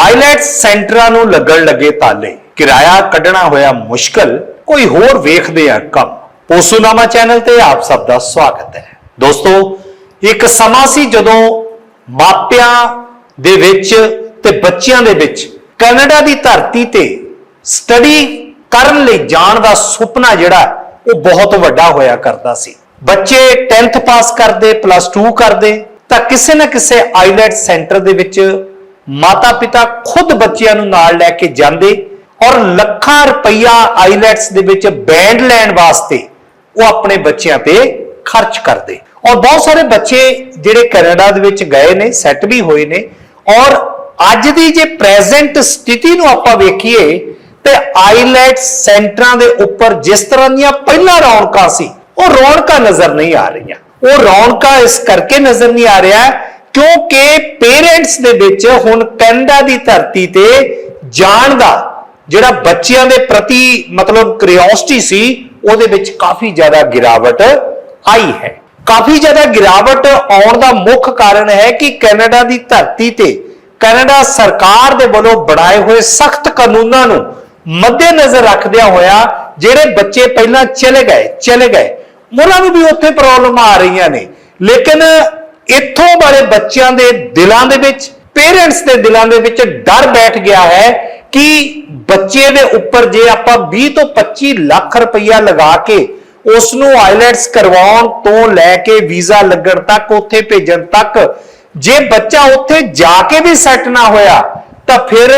IELTS ਸੈਂਟਰਾਂ ਨੂੰ ਲੱਗਣ ਲੱਗੇ ਤਾਲੇ। ਕਿਰਾਇਆ ਕੱਢਣਾ ਹੋਇਆ ਮੁਸ਼ਕਲ, ਕੋਈ ਹੋਰ ਵੇਖਦੇ ਆ ਕੰਮ। ਪੋਸੂਨਾਮਾ ਚੈਨਲ ਤੇ ਆਪ ਸਭ ਦਾ ਸਵਾਗਤ ਹੈ। ਦੋਸਤੋ, ਇੱਕ ਸਮਾਂ ਸੀ ਜਦੋਂ ਮਾਪਿਆਂ ਦੇ ਵਿੱਚ ਤੇ ਬੱਚਿਆਂ ਦੇ ਵਿੱਚ ਕੈਨੇਡਾ ਦੀ ਧਰਤੀ ਤੇ ਸਟੱਡੀ ਕਰਨ ਲਈ ਜਾਣ ਦਾ ਸੁਪਨਾ ਜਿਹੜਾ, ਉਹ ਬਹੁਤ ਵੱਡਾ ਹੋਇਆ ਕਰਦਾ ਸੀ। ਬੱਚੇ 10th ਪਾਸ ਕਰਦੇ, ਪਲੱਸ 2 ਕਰਦੇ, ਤਾਂ ਕਿਸੇ ਨਾ ਕਿਸੇ ਆਈਲੈਟ ਸੈਂਟਰ ਦੇ ਵਿੱਚ ਮਾਤਾ ਪਿਤਾ ਖੁਦ ਬੱਚਿਆਂ ਨੂੰ ਨਾਲ ਲੈ ਕੇ ਜਾਂਦੇ ਔਰ ਲੱਖਾਂ ਰੁਪਈਆ ਆਈਲੈਟਸ ਦੇ ਵਿੱਚ ਬੈਂਡ ਲੈਣ ਵਾਸਤੇ ਉਹ ਆਪਣੇ ਬੱਚਿਆਂ ਤੇ ਖਰਚ ਕਰਦੇ। ਔਰ ਬਹੁਤ ਸਾਰੇ ਬੱਚੇ ਜਿਹੜੇ ਕੈਨੇਡਾ ਦੇ ਵਿੱਚ ਗਏ ਨੇ, ਸੈੱਟ ਵੀ ਹੋਏ ਨੇ, ਔਰ ਅੱਜ ਦੀ ਜੇ ਪ੍ਰੈਜ਼ੈਂਟ ਸਥਿਤੀ ਨੂੰ ਆਪਾਂ ਵੇਖੀਏ, ਤੇ ਆਈਲੈਟਸ ਸੈਂਟਰਾਂ ਦੇ ਉੱਪਰ ਜਿਸ ਤਰ੍ਹਾਂ ਦੀਆਂ ਪਹਿਲਾਂ ਰੌਣਕਾਂ ਸੀ, ਉਹ ਰੌਣਕਾਂ ਨਜ਼ਰ ਨਹੀਂ ਆ ਰਹੀਆਂ। ਉਹ ਰੌਣਕਾਂ ਇਸ ਕਰਕੇ ਨਜ਼ਰ ਨਹੀਂ ਆ ਰਿਹਾ ਕਿਉਂਕਿ ਪੇਰੈਂਟਸ ਦੇ ਵਿੱਚ ਹੁਣ ਕੈਨੇਡਾ ਦੀ ਧਰਤੀ ਤੇ ਜਾਣ ਦਾ ਜਿਹੜਾ ਬੱਚਿਆਂ ਦੇ ਪ੍ਰਤੀ ਮਤਲਬ ਕਿਉਰਿਓਸਿਟੀ ਸੀ, ਉਹਦੇ ਵਿੱਚ ਕਾਫੀ ਜ਼ਿਆਦਾ ਗਿਰਾਵਟ ਆਈ ਹੈ। ਕਾਫੀ ਜ਼ਿਆਦਾ ਗਿਰਾਵਟ ਆਉਣ ਦਾ ਮੁੱਖ ਕਾਰਨ ਹੈ ਕਿ ਕੈਨੇਡਾ ਦੀ ਧਰਤੀ ਤੇ ਕੈਨੇਡਾ ਸਰਕਾਰ ਦੇ ਵੱਲੋਂ ਬਣਾਏ ਹੋਏ ਸਖਤ ਕਾਨੂੰਨਾਂ ਨੂੰ ਮੱਦੇਨਜ਼ਰ ਰੱਖਦਿਆਂ ਹੋਇਆ ਜਿਹੜੇ ਬੱਚੇ ਪਹਿਲਾਂ ਚਲੇ ਗਏ ਚਲੇ ਗਏ, ਉਹਨਾਂ ਨੂੰ ਵੀ ਉੱਥੇ ਪ੍ਰੋਬਲਮ ਆ ਰਹੀਆਂ ਨੇ। ਲੇਕਿਨ ਇੱਥੋਂ ਵਾਲੇ ਬੱਚਿਆਂ ਦੇ ਦਿਲਾਂ ਦੇ ਵਿੱਚ ਪੇਰੈਂਟਸ ਦੇ ਦਿਲਾਂ ਦੇ ਵਿੱਚ ਡਰ ਬੈਠ ਗਿਆ ਹੈ ਕਿ ਬੱਚੇ ਦੇ ਉੱਪਰ ਜੇ ਆਪਾਂ 20 ਤੋਂ 25 ਲੱਖ ਰੁਪਈਆ ਲਗਾ ਕੇ ਉਸ ਨੂੰ ਆਈਲੈਟਸ ਕਰਵਾਉਣ ਤੋਂ ਲੈ ਕੇ ਵੀਜ਼ਾ ਲੱਗਣ ਤੱਕ, ਉੱਥੇ ਭੇਜਣ ਤੱਕ, ਜੇ ਬੱਚਾ ਉੱਥੇ ਜਾ ਕੇ ਵੀ ਸੈੱਟ ਨਾ ਹੋਇਆ, ਤਾਂ ਫਿਰ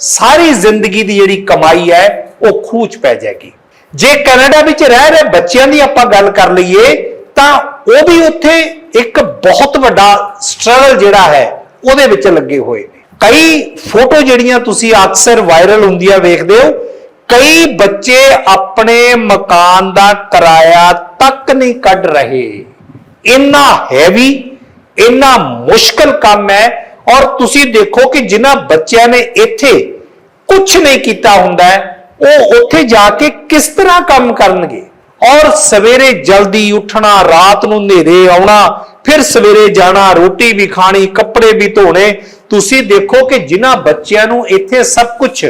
ਸਾਰੀ ਜ਼ਿੰਦਗੀ ਦੀ ਜਿਹੜੀ ਕਮਾਈ ਹੈ, ਉਹ ਖੂਚ ਪੈ ਜਾਏਗੀ। ਜੇ ਕੈਨੇਡਾ ਵਿੱਚ ਰਹਿ ਰਹੇ ਬੱਚਿਆਂ ਦੀ ਆਪਾਂ ਗੱਲ ਕਰ ਲਈਏ, ਤਾਂ ਉਹ ਵੀ ਉੱਥੇ ਇੱਕ ਬਹੁਤ ਵੱਡਾ ਸਟਰਗਲ ਜਿਹੜਾ ਹੈ, ਉਹਦੇ ਵਿੱਚ ਲੱਗੇ ਹੋਏ ਨੇ। ਕਈ ਫੋਟੋ ਜਿਹੜੀਆਂ ਤੁਸੀਂ ਅਕਸਰ ਵਾਇਰਲ ਹੁੰਦੀਆਂ ਵੇਖਦੇ ਹੋ, ਕਈ ਬੱਚੇ ਆਪਣੇ ਮਕਾਨ ਦਾ ਕਿਰਾਇਆ ਤੱਕ ਨਹੀਂ ਕੱਢ ਰਹੇ। ਇੰਨਾ ਹੈਵੀ ਇੰਨਾ ਮੁਸ਼ਕਲ ਕੰਮ ਹੈ ਔਰ ਤੁਸੀਂ ਦੇਖੋ ਕਿ ਜਿਨ੍ਹਾਂ ਬੱਚਿਆਂ ਨੇ ਇੱਥੇ ਕੁਝ ਨਹੀਂ ਕੀਤਾ ਹੁੰਦਾ, ਉਹ ਉੱਥੇ ਜਾ ਕੇ ਕਿਸ ਤਰ੍ਹਾਂ ਕੰਮ ਕਰਨਗੇ? ਔਰ ਸਵੇਰੇ ਜਲਦੀ ਉੱਠਣਾ, ਰਾਤ ਨੂੰ ਹਨੇਰੇ ਆਉਣਾ, ਫਿਰ ਸਵੇਰੇ ਜਾਣਾ, ਰੋਟੀ ਵੀ ਖਾਣੀ, ਕੱਪੜੇ ਵੀ ਧੋਣੇ। ਤੁਸੀਂ ਦੇਖੋ ਕਿ ਜਿਨ੍ਹਾਂ ਬੱਚਿਆਂ ਨੂੰ ਇੱਥੇ ਸਭ ਕੁਝ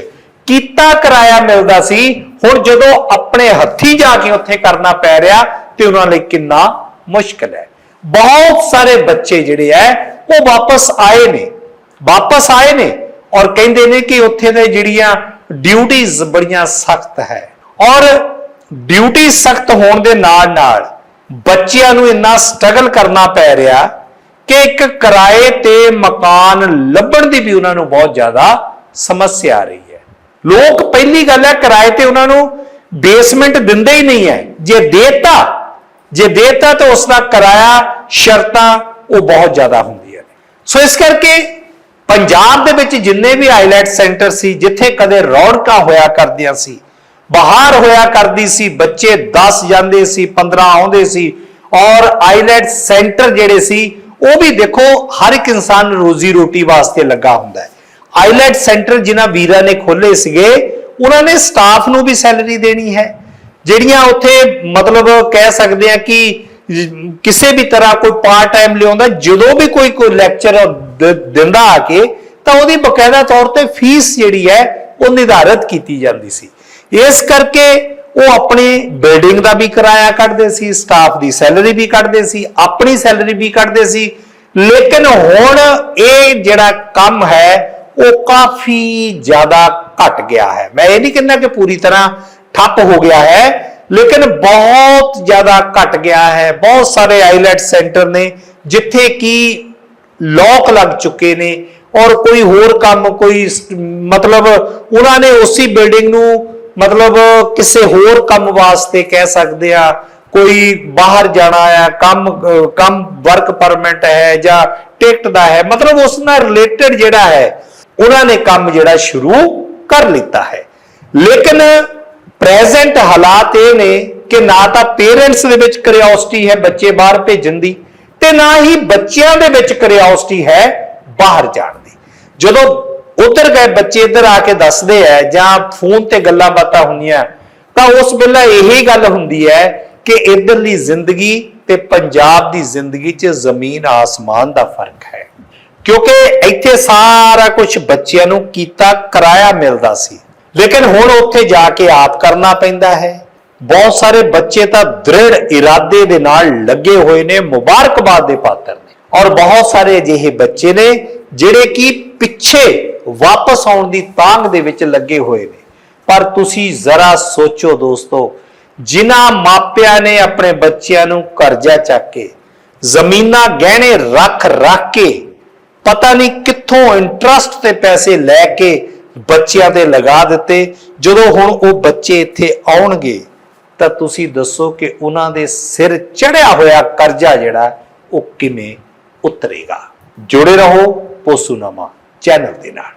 ਕੀਤਾ ਕਰਾਇਆ ਮਿਲਦਾ ਸੀ, ਹੁਣ ਜਦੋਂ ਆਪਣੇ ਹੱਥੀ ਜਾ ਕੇ ਉੱਥੇ ਕਰਨਾ ਪੈ ਰਿਹਾ ਤੇ ਉਹਨਾਂ ਲਈ ਕਿੰਨਾ ਮੁਸ਼ਕਲ ਹੈ। ਬਹੁਤ ਸਾਰੇ ਬੱਚੇ ਜਿਹੜੇ ਐ ਉਹ ਵਾਪਸ ਆਏ ਨੇ, ਵਾਪਸ ਆਏ ਨੇ ਔਰ ਕਹਿੰਦੇ ਨੇ ਕਿ ਉੱਥੇ ਦੇ ਜਿਹੜੀਆਂ ਡਿਊਟੀਆਂ ਬੜੀਆਂ ਸਖਤ ਹੈ। ਔਰ ਡਿਊਟੀ ਸਖਤ ਹੋਣ ਦੇ ਨਾਲ ਨਾਲ ਬੱਚਿਆਂ ਨੂੰ ਇੰਨਾ ਸਟਰਗਲ ਕਰਨਾ ਪੈ ਰਿਹਾ ਕਿ ਇੱਕ ਕਿਰਾਏ ਤੇ ਮਕਾਨ ਲੱਭਣ ਦੀ ਵੀ ਉਹਨਾਂ ਨੂੰ ਬਹੁਤ ਜ਼ਿਆਦਾ ਸਮੱਸਿਆ ਆ ਰਹੀ ਹੈ। ਲੋਕ ਪਹਿਲੀ ਗੱਲ ਹੈ ਕਿਰਾਏ ਤੇ ਉਹਨਾਂ ਨੂੰ ਬੇਸਮੈਂਟ ਦਿੰਦੇ ਹੀ ਨਹੀਂ ਹੈ। ਜੇ ਦੇਤਾ ਜੇ ਦੇਤਾ ਤਾਂ ਉਸ ਦਾ ਕਿਰਾਇਆ, ਸ਼ਰਤਾਂ ਉਹ ਬਹੁਤ ਜ਼ਿਆਦਾ ਹੁੰਦੀਆਂ ਨੇ। ਸੋ ਇਸ ਕਰਕੇ ਪੰਜਾਬ ਦੇ ਵਿੱਚ ਜਿੰਨੇ ਵੀ ਆਈਲੈਟ ਸੈਂਟਰ ਸੀ, ਜਿੱਥੇ ਕਦੇ ਰੌਣਕਾਂ ਹੋਇਆ ਕਰਦੀਆਂ ਸੀ ਬਾਹਰ ਹੋਇਆ ਕਰਦੀ ਸੀ, ਬੱਚੇ 10 ਜਾਂਦੇ ਸੀ 15 ਆਉਂਦੇ ਸੀ ਔਰ ਆਈਲੈਟ ਸੈਂਟਰ ਜਿਹੜੇ ਸੀ, ਉਹ ਵੀ ਦੇਖੋ ਹਰ ਇੱਕ ਇਨਸਾਨ ਰੋਜ਼ੀ ਰੋਟੀ ਵਾਸਤੇ ਲੱਗਾ ਹੁੰਦਾ ਹੈ। ਆਈਲੈਟ ਸੈਂਟਰ ਜਿਨ੍ਹਾਂ ਵੀਰਾਂ ਨੇ ਖੋਲੇ ਸੀਗੇ, ਉਹਨਾਂ ਨੇ ਸਟਾਫ ਨੂੰ ਵੀ ਸੈਲਰੀ ਦੇਣੀ ਹੈ। ਜਿਹੜੀਆਂ ਉੱਥੇ ਮਤਲਬ ਕਹਿ ਸਕਦੇ ਆ ਕਿ ਕਿਸੇ ਵੀ ਤਰ੍ਹਾਂ ਕੋਈ ਪਾਰਟ ਟਾਈਮ ਲਿਆਉਂਦਾ, ਜਦੋਂ ਵੀ ਕੋਈ ਕੋਈ ਲੈਕਚਰ ਦਿੰਦਾ ਆ ਕੇ, ਤਾਂ ਉਹਦੀ ਬਕਾਇਦਾ ਤੌਰ ਤੇ ਫੀਸ ਜਿਹੜੀ ਹੈ, ਉਹ ਨਿਰਧਾਰਤ ਕੀਤੀ ਜਾਂਦੀ ਸੀ। ਇਸ ਕਰਕੇ ਉਹ ਆਪਣੇ ਬਿਲਡਿੰਗ ਦਾ ਵੀ ਕਿਰਾਇਆ ਕੱਢਦੇ ਸੀ ਸਟਾਫ ਦੀ ਸੈਲਰੀ ਵੀ ਕੱਢਦੇ ਸੀ, ਆਪਣੀ ਸੈਲਰੀ ਵੀ ਕੱਢਦੇ ਸੀ। ਲੇਕਿਨ ਹੁਣ ਇਹ ਜਿਹੜਾ ਕੰਮ ਹੈ, ਉਹ ਕਾਫੀ ਜ਼ਿਆਦਾ ਘਟ ਗਿਆ ਹੈ। ਮੈਂ ਇਹ ਨਹੀਂ ਕਹਿੰਦਾ ਕਿ ਪੂਰੀ ਤਰ੍ਹਾਂ ਠੱਪ ਹੋ ਗਿਆ ਹੈ, ਲੇਕਿਨ ਬਹੁਤ ਜ਼ਿਆਦਾ ਘਟ ਗਿਆ ਹੈ। ਬਹੁਤ ਸਾਰੇ ਆਈਲੈਟ ਸੈਂਟਰ ਨੇ, ਜਿੱਥੇ ਕਿ ਲੋਕ ਲੱਗ ਚੁੱਕੇ ਨੇ ਔਰ ਕੋਈ ਹੋਰ ਕੰਮ, ਕੋਈ ਮਤਲਬ ਉਹਨਾਂ ਨੇ ਉਸੇ ਬਿਲਡਿੰਗ ਨੂੰ ਮਤਲਬ ਕਿਸੇ ਹੋਰ ਕੰਮ ਵਾਸਤੇ ਕਹਿ ਸਕਦੇ ਆ, ਕੋਈ ਬਾਹਰ ਜਾਣਾ ਆ, ਕੰਮ ਕੰਮ ਵਰਕ ਪਰਮਿਟ ਹੈ ਜਾਂ ਟਿਕਟ ਦਾ ਹੈ, ਮਤਲਬ ਉਸ ਨਾਲ ਰਿਲੇਟਡ ਜਿਹੜਾ ਹੈ, ਉਹਨਾਂ ਨੇ ਕੰਮ ਜਿਹੜਾ ਸ਼ੁਰੂ ਕਰ ਲਿੱਤਾ ਹੈ। ਲੇਕਿਨ ਪ੍ਰੈਜ਼ੈਂਟ ਹਾਲਾਤ ਇਹ ਨੇ ਕਿ ਨਾ ਤਾਂ ਪੇਰੈਂਟਸ ਦੇ ਵਿੱਚ ਕਰਿਓਸਿਟੀ ਹੈ ਬੱਚੇ ਬਾਹਰ ਭੇਜਣ ਦੀ ਤੇ ਨਾ ਹੀ ਬੱਚਿਆਂ ਦੇ ਵਿੱਚ ਕਰਿਓਸਿਟੀ ਹੈ ਬਾਹਰ ਜਾਣ ਦੀ। ਜਦੋਂ ਉਧਰ ਗਏ, ਬੱਚੇ ਇੱਧਰ ਆ ਕੇ ਦੱਸਦੇ ਆ ਜਾਂ ਫੋਨ ਤੇ ਗੱਲਾਂ ਬਾਤਾਂ ਹੁੰਦੀਆਂ ਤਾਂ ਉਸ ਵੇਲੇ ਇਹੀ ਗੱਲ ਹੁੰਦੀ ਹੈ ਕਿ ਇਧਰਲੀ ਜ਼ਿੰਦਗੀ ਤੇ ਪੰਜਾਬ ਦੀ ਜ਼ਿੰਦਗੀ 'ਚ ਜ਼ਮੀਨ ਆਸਮਾਨ ਦਾ ਫ਼ਰਕ ਹੈ। ਕਿਉਂਕਿ ਇੱਥੇ ਸਾਰਾ ਕੁਝ ਬੱਚਿਆਂ ਨੂੰ ਕੀਤਾ, ਕਿਰਾਇਆ ਮਿਲਦਾ ਸੀ। ਲੇਕਿਨ ਹੁਣ ਉੱਥੇ ਜਾ ਕੇ ਆਪ ਕਰਨਾ ਪੈਂਦਾ ਹੈ। ਬਹੁਤ ਸਾਰੇ ਬੱਚੇ ਤਾਂ ਦ੍ਰਿੜ ਇਰਾਦੇ ਦੇ ਨਾਲ ਲੱਗੇ ਹੋਏ ਨੇ, ਮੁਬਾਰਕਬਾਦ ਦੇ ਪਾਤਰ ਨੇ। ਔਰ ਬਹੁਤ ਸਾਰੇ ਅਜਿਹੇ ਬੱਚੇ ਨੇ ਜਿਹੜੇ ਕਿ ਪਿੱਛੇ ਵਾਪਸ ਆਉਣ ਦੀ ਤਾਂਗ ਦੇ ਵਿੱਚ ਲੱਗੇ ਹੋਏ ਨੇ। ਪਰ ਤੁਸੀਂ ਜ਼ਰਾ ਸੋਚੋ ਦੋਸਤੋ, ਜਿਨ੍ਹਾਂ ਮਾਪਿਆਂ ਨੇ ਆਪਣੇ ਬੱਚਿਆਂ ਨੂੰ ਕਰਜ਼ਾ ਚੱਕ ਕੇ, ਜ਼ਮੀਨਾਂ ਗਹਿਣੇ ਰੱਖ ਰੱਖ ਕੇ, ਪਤਾ ਨਹੀਂ ਕਿੱਥੋਂ ਇੰਟਰਸਟ ਤੇ ਪੈਸੇ ਲੈ ਕੇ ਬੱਚਿਆਂ ਤੇ ਲਗਾ ਦਿੱਤੇ, ਜਦੋਂ ਹੁਣ ਉਹ ਬੱਚੇ ਇੱਥੇ ਆਉਣਗੇ, ਤਾਂ ਤੁਸੀਂ ਦੱਸੋ ਕਿ ਉਹਨਾਂ ਦੇ ਸਿਰ ਚੜਿਆ ਹੋਇਆ ਕਰਜ਼ਾ ਜਿਹੜਾ ਉਹ ਕਿਵੇਂ ਉਤਰੇਗਾ। ਜੁੜੇ ਰਹੋ ਪੋਸੂਨਾਮਾ। ਚੈਨਲ ਦੇ ਨਾਲ।